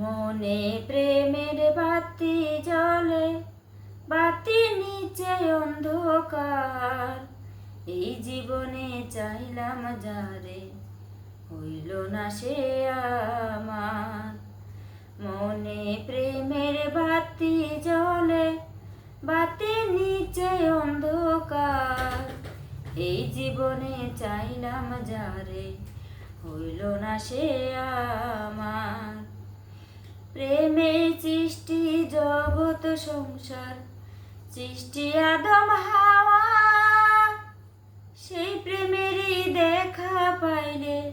মনে প্রেমের বাতি জলে বাতি নিচে অন্ধকার। এই জীবনে চাইলাম যারে হইল না সে আমার। মনে প্রেমের বাতি জলে বাতি নিচে অন্ধকার। এই জীবনে চাইলাম যারে হইল না সে আমার। প্রেমে সৃষ্টি জগত সংসার। সৃষ্টি আদম, হাওয়া। সেই প্রেমেরই দেখা পাইলে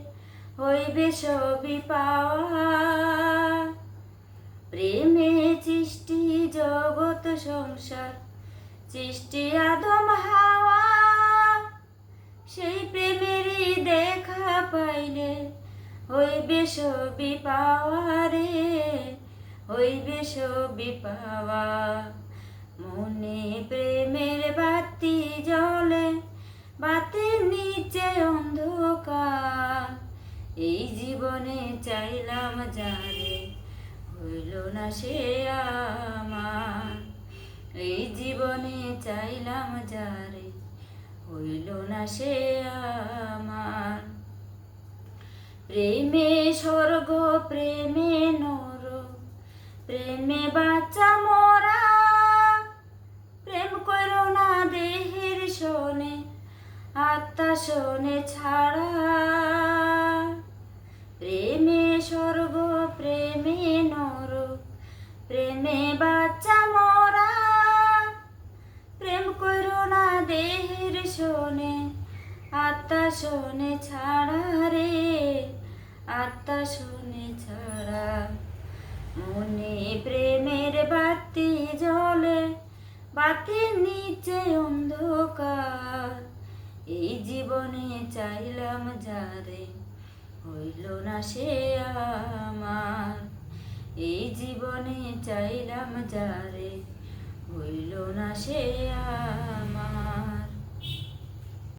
হইবে সবই পাওয়া। প্রেমে সৃষ্টি জগত সংসার। সৃষ্টি আদম, হাওয়া। হইবে সবই পাওয়া রে হইবে সবই পাওয়া। মনে প্রেমের বাতি জলে বাতির নিচে অন্ধকার। এই জীবনে চাইলাম যারে, হইল না সে আমার। এই জীবনে চাইলাম যারে, হইল না সে আমার। প্রেমে নর, প্রেমে বাচ্চা মোরা। প্রেম করো না দেহের শোনে, আত্মা শোনে ছাড়া। প্রেমে স্বর্গ, প্রেমে নর, প্রেমে বাচ্চা মোরা। প্রেম করো না দেহের শোনে, আত্মা শোনে ছাড়া রে। বাতির নিচে অন্ধকার। এই জীবনে চাইলাম যারে হইল না সে আমার। এই জীবনে চাইলাম যারে হইল না সে আমার।